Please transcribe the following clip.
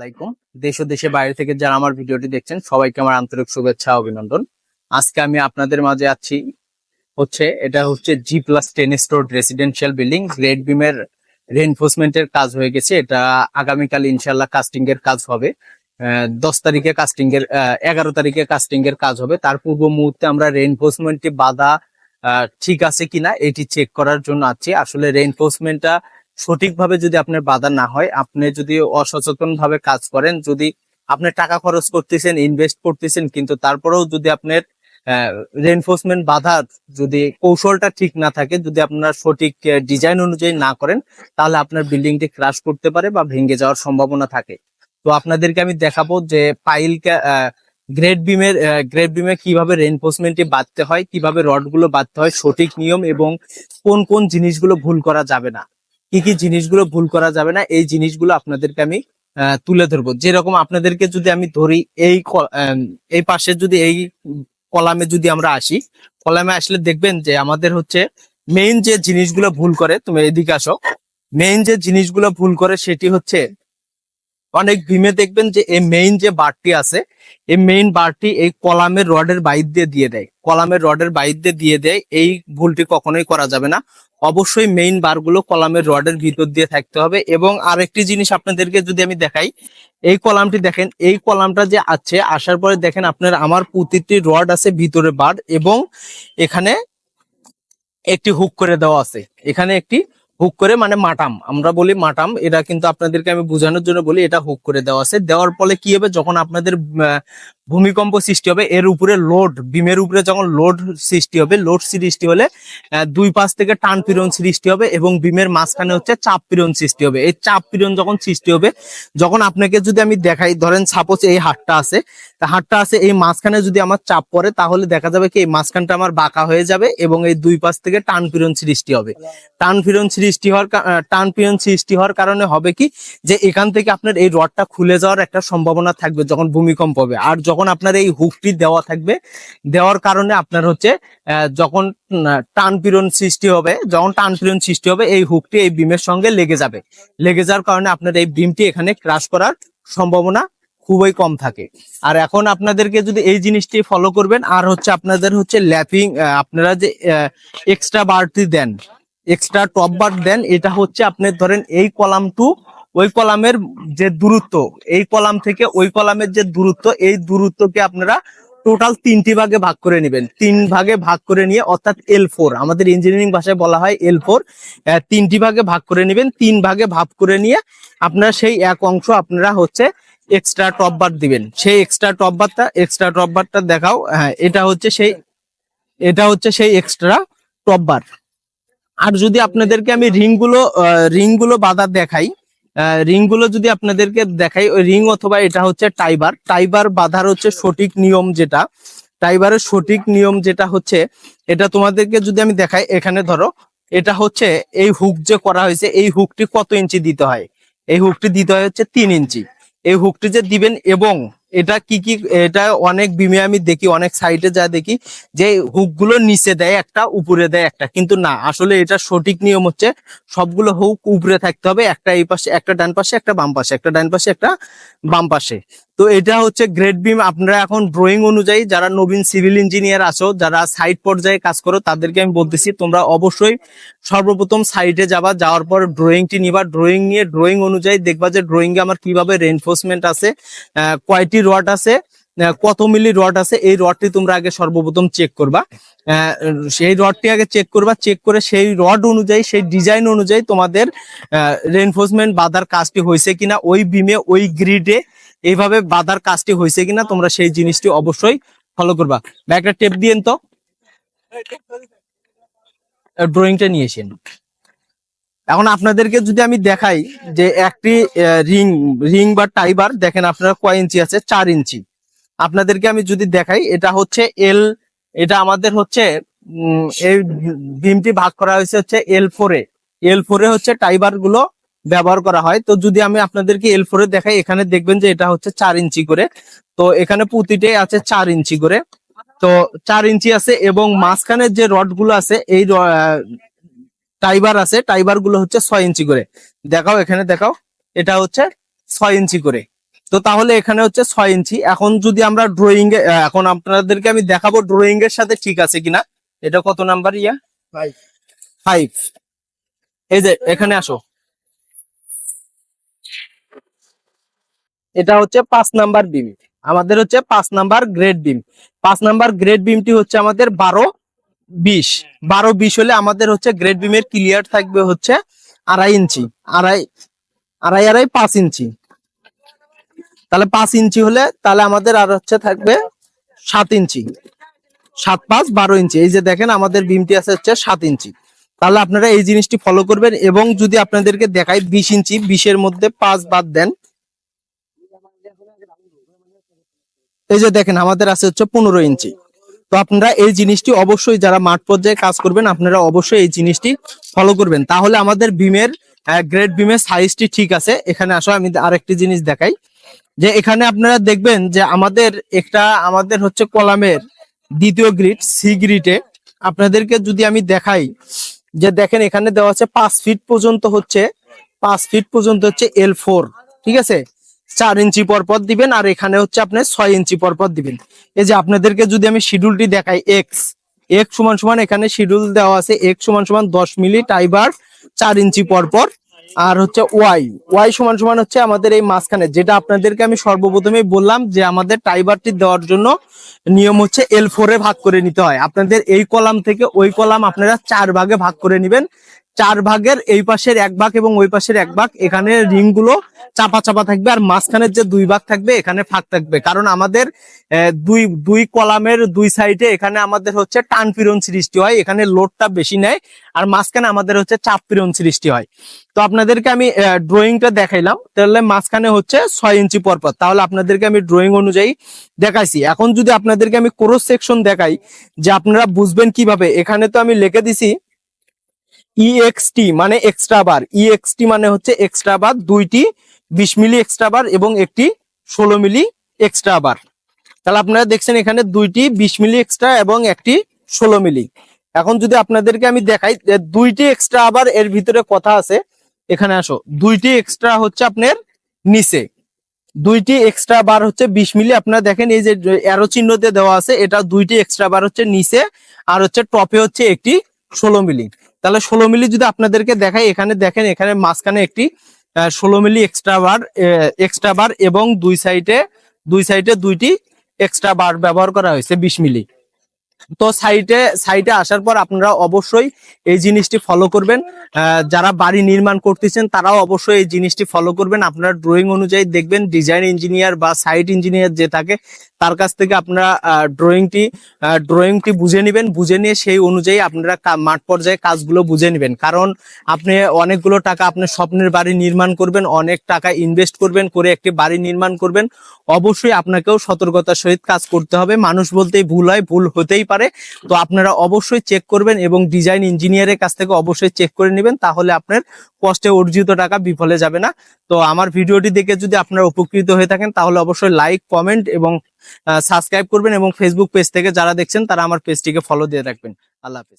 আলাইকুম। দেশ ও দেশের বাইরে থেকে যারা আমার ভিডিওটি দেখছেন, সবাইকে আমার আন্তরিক শুভেচ্ছা, অভিনন্দন। আজকে আমি আপনাদের মাঝে আছি হচ্ছে, এটা হচ্ছে G plus ten storey residential building grade বিমের রেনফোর্সমেন্টের কাজ হয়ে গেছে। এটা আগামীকাল ইনশাল্লাহ কাস্টিং এর কাজ হবে। দশ তারিখে কাস্টিং এর এগারো তারিখে কাস্টিং এর কাজ হবে। তার পূর্ব মুহূর্তে আমরা রেনফোর্সমেন্টে বাধা ঠিক আছে কিনা, এটি চেক করার জন্য আছি। আসলে রেনফোর্সমেন্টটা সঠিকভাবে যদি আপনার বাধা না হয়, আপনি যদি অসচেতন ভাবে কাজ করেন, যদি আপনি টাকা খরচ করতেছেন ইনভেস্ট করতেছেন, কিন্তু তারপরেও যদি আপনার রেনফোর্সমেন্ট বাধা যদি কৌশলটা ঠিক না থাকে, যদি আপনার সঠিক ডিজাইন অনুযায়ী না করেন, তাহলে আপনার বিল্ডিংটি ক্রাশ করতে পারে বা ভেঙে যাওয়ার সম্ভাবনা থাকে। তো আপনাদেরকে আমি দেখাবো যে পাইল গ্রেড বিমের গ্রেড বিমে কীভাবে রেনফোর্সমেন্টটি বাঁধতে হয়, কীভাবে রডগুলো বাঁধতে হয়, সঠিক নিয়ম এবং কোন কোন জিনিসগুলো ভুল করা যাবে না। কি কি জিনিসগুলো ভুল করা যাবে না, এই জিনিসগুলো আপনাদেরকে আমি তুলে ধরবো। যেরকম আপনাদেরকে যদি আমি ধরি, এই এই পাশে যদি এই কলামে যদি আমরা আসি, কলামে আসলে দেখবেন যে আমাদের হচ্ছে মেইন যে জিনিসগুলো ভুল করে, তুমি এদিকে আসো মেইন যে জিনিসগুলো ভুল করে সেটি হচ্ছে, অনেক ভিমে দেখবেন যে এই মেইন যে বারটি আছে, এই মেইন বারটি এই কলামের রডের বাইর দিয়ে দিয়ে দেয়। কলামের রডের বাইর দিয়ে দিয়ে দেয়, এই ভুলটি কখনোই করা যাবে না। অবশ্যই মেইন বারগুলো কলামের রডের ভিতর দিয়ে থাকতে হবে এবং আরেকটি জিনিস আপনাদেরকে যদি আমি দেখাই, এই কলামটি দেখেন, এই কলামটা যে আছে, আসার পরে দেখেন আপনার আমার প্রতিটি রড আছে ভিতরে বার এবং এখানে একটি হুক করে দেওয়া আছে। এখানে একটি হুক করে মানে মাটাম, আমরা বলি মাটাম, এটা কিন্তু আপনাদেরকে আমি বোঝানোর জন্য বলি, এটা হুক করে দেওয়া আছে। দেওয়ার ফলে কি হবে? যখন আপনাদের ভূমিকম্প সৃষ্টি হবে, এর উপরে লোড বিমের উপরে যখন লোড সৃষ্টি হবে লোড সৃষ্টি হলে দুই পাশ থেকে টান পীড়ন সৃষ্টি হবে এবং বিমের মাঝখানে হচ্ছে চাপ পীড়ন সৃষ্টি হবে। এই চাপ পীড়ন যখন সৃষ্টি হবে, যখন আপনাকে যদি আমি দেখাই, ধরেন সাপোজ এই হাটটা আছে, তা হাটটা আছে এই মাঝখানে যদি আমার চাপ পড়ে, তাহলে দেখা যাবে কি, এই মাঝখানটা আমার বাঁকা হয়ে যাবে এবং এই দুই পাশ থেকে টান পীড়ন সৃষ্টি হবে। টান পীড়ন সৃষ্টি হওয়ার টান পীড়ন সৃষ্টি হওয়ার কারণে হবে কি, যে এখান থেকে আপনার এই রডটা খুলে যাওয়ার একটা সম্ভাবনা থাকবে যখন ভূমিকম্প হবে। আর যখন আপনার এই হুকটি দেওয়া থাকবে, দেওয়ার কারণে আপনার হচ্ছে যখন টান পীড়ন সৃষ্টি হবে, যখন টান পীড়ন সৃষ্টি হবে, এই হুকটি এই বিমের সঙ্গে লেগে যাবে। লেগে যাওয়ার কারণে আপনার এই বিমটি এখানে ক্রাশ করার সম্ভাবনা খুবই কম থাকে। আর এখন আপনাদেরকে যদি এই জিনিসটি ফলো করবেন, আর হচ্ছে আপনাদের হচ্ছে ল্যাপিং আপনারা যে এক্সট্রা বারটি দেন এক্সট্রা টপ বার দেন, এটা হচ্ছে আপনার ধরেন এই কলাম টু ওই কলামের যে দূরত্ব, এই কলাম থেকে ওই কলামের যে দূরত্ব, এই দূরত্বকে আপনারা টোটাল তিনটি ভাগে ভাগ করে নেবেন। তিন ভাগে ভাগ করে নিয়ে অর্থাৎ এল ফোর আমাদের ইঞ্জিনিয়ারিং ভাষায় বলা হয় এল ফোর তিনটি ভাগে ভাগ করে নেবেন। তিন ভাগে ভাগ করে নিয়ে আপনারা সেই এক অংশ আপনারা হচ্ছে এক্সট্রা টপ বার দিবেন। সেই এক্সট্রা টপ বারটা এক্সট্রা টপ বারটা দেখাও হ্যাঁ এটা হচ্ছে সেই, এটা হচ্ছে সেই এক্সট্রা টপ বার আর যদি আপনাদেরকে আমি রিংগুলো রিংগুলো বাধা দেখাই রিংগুলো যদি আপনাদেরকে দেখাই, ওই রিং অথবা এটা হচ্ছে টাইবার। টাইবার বাধার হচ্ছে সঠিক নিয়ম যেটা। টাইবারের সঠিক নিয়ম যেটা হচ্ছে, এটা তোমাদেরকে যদি আমি দেখাই, এখানে ধরো, এটা হচ্ছে এই হুক যে করা হয়েছে, এই হুকটি কত ইঞ্চি দিতে হয়? এই হুকটি দিতে হয় হচ্ছে তিন ইঞ্চি। এই হুকটি যে দিবেন এবং এটা কি কি, এটা অনেক বিমে আমি দেখি, অনেক সাইডে যা দেখি, যে হুকগুলো নিচে দেয় একটা, উপরে দেয় একটা। কিন্তু না, আসলে এটা সঠিক নিয়ম হচ্ছে সবগুলো হুক উপরে থাকতে হবে, একটা এই পাশে, একটা ডান পাশে, একটা বাম পাশে, একটা ডান পাশে, একটা বাম পাশে। তো এটা হচ্ছে গ্রেড বিম আপনারা এখন ড্রয়িং অনুযায়ী যারা নবীন সিভিল ইঞ্জিনিয়ার আছো, যারা সাইট পর্যায়ে কাজ করো, তাদেরকে আমি বলতেছি, তোমরা অবশ্যই সর্বপ্রথম সাইটে যাবা, যাওয়ার পর ড্রয়িংটি নিবা। ড্রয়িং নিয়ে ড্রয়িং অনুযায়ী দেখবা যে ড্রয়িং এ আমার কীভাবে রেনফোর্সমেন্ট আছে কয়টি রড আছে কত মিলি রড আছে, এই রডটি তোমরা আগে সর্বপ্রথম চেক করবা। সেই রডটি আগে চেক করবা। চেক করে সেই রড অনুযায়ী, সেই ডিজাইন অনুযায়ী তোমাদের রেনফোর্সমেন্ট বাধার কাজটি হয়েছে কিনা, ওই বিমে ওই গ্রিডে এইভাবে বাধার কাজটি হয়েছে কিনা তোমরা সেই জিনিসটি অবশ্যই ফলো করবা। বা একটা টেপ দিয়েন তো। ড্রয়িংটা নিয়ে এসেন এখন আপনাদেরকে যদি আমি দেখাই যে একটি রিং রিং বা টাইবার দেখেন আপনারা কয় ইঞ্চি আছে? চার ইঞ্চি। আপনাদেরকে আমি যদি দেখাই, এটা হচ্ছে এল এটা আমাদের হচ্ছে এই বিমটি ভাগ করা হয়েছে হচ্ছে এল ফোরে এল ফোরে হচ্ছে টাইবারগুলো ব্যবহার করা হয়। তো যদি আমি আপনাদেরকে এল ফোরে দেখাই এখানে দেখবেন যে এটা হচ্ছে চার ইঞ্চি করে। তো এখানে প্রতিটাই আছে চার ইঞ্চি করে। তো চার ইঞ্চি আছে এবং মাঝখানের যে রডগুলো আছে এই টাইবার আছে টাইবারগুলো হচ্ছে ছয় ইঞ্চি করে। দেখাও এখানে দেখাও। এটা হচ্ছে ছয় ইঞ্চি করে। তো তাহলে এখানে হচ্ছে ছয় ইঞ্চি। এখন যদি আমরা ড্রয়িং এ এখন আপনাদেরকে আমি দেখাবো ড্রয়িং এর সাথে ঠিক আছে কিনা। এটা কত নাম্বার ইয়া? Five. ফাইভ এই যে এখানে আসো। এটা হচ্ছে পাঁচ নাম্বার বিম। আমাদের হচ্ছে পাঁচ নাম্বার গ্রেড বিম। পাঁচ নাম্বার গ্রেড বিমটি হচ্ছে আমাদের বারো বিশ। বারো বিশ হলে আমাদের হচ্ছে গ্রেড বিমের ক্লিয়ার থাকবে হচ্ছে আড়াই ইঞ্চি। আড়াই আড়াই আড়াই পাঁচ ইঞ্চি। তাহলে পাঁচ ইঞ্চি হলে তাহলে আমাদের আর হচ্ছে থাকবে সাত ইঞ্চি। সাত পাঁচ বারো ইঞ্চি। এই যে দেখেন আমাদের বিমটি আছে হচ্ছে সাত ইঞ্চি। তাহলে আপনারা এই জিনিসটি ফলো করবেন এবং যদি আপনাদেরকে দেখায় বিশ ইঞ্চি, বিশের মধ্যে পাঁচ বাদ দেন এই যে দেখেন, আমাদের আছে হচ্ছে পনেরো ইঞ্চি। তো আপনারা এই জিনিসটি অবশ্যই যারা মাঠ পর্যায়ে কাজ করবেন, আপনারা অবশ্যই এই জিনিসটি ফলো করবেন। তাহলে আমাদের বিমের গ্রেড বিমের সাইজটি ঠিক আছে। এখানে আসো, আমি আরেকটি জিনিস দেখাই। যে এখানে আপনারা দেখবেন যে আমাদের একটা, আমাদের হচ্ছে কলামের দ্বিতীয় গ্রিড সি গ্রিডে আপনাদেরকে যদি আমি দেখাই, যে দেখেন এখানে দেওয়া আছে পাঁচ ফিট পর্যন্ত হচ্ছে, পাঁচ ফিট পর্যন্ত হচ্ছে এল ফোর ঠিক আছে? চার ইঞ্চি পর পর দিবেন, আর এখানে হচ্ছে আপনি ছয় ইঞ্চি পর পর দিবেন। এই যে আপনাদেরকে যদি আমি শিডিউলটি দেখাই এক্স এক্স সমান সমান এখানে শিডিউল দেওয়া আছে এক্স সমান সমান দশ মিলি টাইবার চার ইঞ্চি পর পর, আর হচ্ছে ওয়াই ওয়াই সমান সমান হচ্ছে আমাদের এই মাঝখানে, যেটা আপনাদেরকে আমি সর্বপ্রথমেই বললাম যে আমাদের টাইবারটি দেওয়ার জন্য নিয়ম হচ্ছে এল ফোরে ভাগ করে নিতে হয়। আপনাদের এই কলাম থেকে ওই কলাম আপনারা চার ভাগে ভাগ করে নেবেন। চার ভাগের এই পাশের এক ভাগ এবং ওই পাশের এক ভাগ, এখানে রিংগুলো চাপা চাপা থাকবে আর মাঝখানের যে দুই ভাগ থাকবে, এখানে ফাঁক থাকবে। কারণ আমাদের দুই দুই কলামের দুই সাইডে এখানে আমাদের হচ্ছে টান পীড়ন সৃষ্টি হয়, এখানে লোডটা বেশি নেয় আর মাঝখানে আমাদের হচ্ছে চাপ পীড়ন সৃষ্টি হয়। তো আপনাদেরকে আমি ড্রয়িংটা দেখাইলাম, তাহলে মাঝখানে হচ্ছে ছয় ইঞ্চি পর পর তাহলে আপনাদেরকে আমি ড্রয়িং অনুযায়ী দেখাইছি। এখন যদি আপনাদেরকে আমি ক্রস সেকশন দেখাই, যে আপনারা বুঝবেন কীভাবে, এখানে তো আমি লিখে দিছি ইএক্সটি মানে এক্সট্রা বার ইএক্সটি মানে হচ্ছে এক্সট্রা বার দুইটি বিশ মিলি এক্সট্রা বার এবং একটি ষোলো মিলি এক্সট্রা বার তাহলে আপনারা দেখছেন এখানে দুইটি বিশ মিলি এক্সট্রা এবং একটি ষোলো মিলি। এখন যদি আপনাদেরকে আমি দেখাই দুইটি এক্সট্রা আবার এর ভিতরে কথা আছে, এখানে আসো। দুইটি এক্সট্রা হচ্ছে আপনার নিচে। দুইটি এক্সট্রা বার হচ্ছে বিশ মিলি। আপনারা দেখেন এই যে অ্যারো চিহ্নতে দেওয়া আছে, এটা দুইটি এক্সট্রা বার হচ্ছে নিচে, আর হচ্ছে টপে হচ্ছে একটি ষোলো মিলি। তাহলে ষোলো মিলি যদি আপনাদেরকে দেখাই, এখানে দেখেন, এখানে মাঝখানে একটি ষোলো মিলি এক্সট্রা বার এক্সট্রা বার এবং দুই সাইডে দুই সাইডে দুইটি এক্সট্রা বার ব্যবহার করা হয়েছে বিশ মিলি। তো সাইটে সাইটে আসার পর আপনারা অবশ্যই এই জিনিসটি ফলো করবেন। যারা বাড়ি নির্মাণ করতেছেন, তারাও অবশ্যই এই জিনিসটি ফলো করবেন। আপনারা ড্রয়িং অনুযায়ী দেখবেন ডিজাইন ইঞ্জিনিয়ার বা সাইট ইঞ্জিনিয়ার যে থাকে তার কাছ থেকে আপনারা ড্রয়িংটি ড্রয়িংটি বুঝে নেবেন। বুঝে নিয়ে সেই অনুযায়ী আপনারা মাঠ পর্যায়ে কাজগুলো বুঝে নেবেন। কারণ আপনি অনেকগুলো টাকা আপনি স্বপ্নের বাড়ি নির্মাণ করবেন, অনেক টাকা ইনভেস্ট করবেন, করে একটি বাড়ি নির্মাণ করবেন। অবশ্যই আপনাকেও সতর্কতার সহিত কাজ করতে হবে। মানুষ বলতেই ভুল হয়, ভুল হতেই পারে। তো আপনারা অবশ্যই চেক করবেন এবং ডিজাইন ইঞ্জিনিয়ারের কাছ থেকে অবশ্যই চেক করে নেবেন। তাহলে আপনার কষ্টে অর্জিত টাকা বিফলে যাবে না। তো আমার ভিডিওটি দেখে যদি আপনারা উপকৃত হয়ে থাকেন, তাহলে অবশ্যই লাইক কমেন্ট এবং সাবস্ক্রাইব করবেন এবং ফেসবুক পেজ থেকে যারা দেখছেন, তারা আমার পেজটিকে ফলো দিয়ে রাখবেন। আল্লাহ হাফিজ।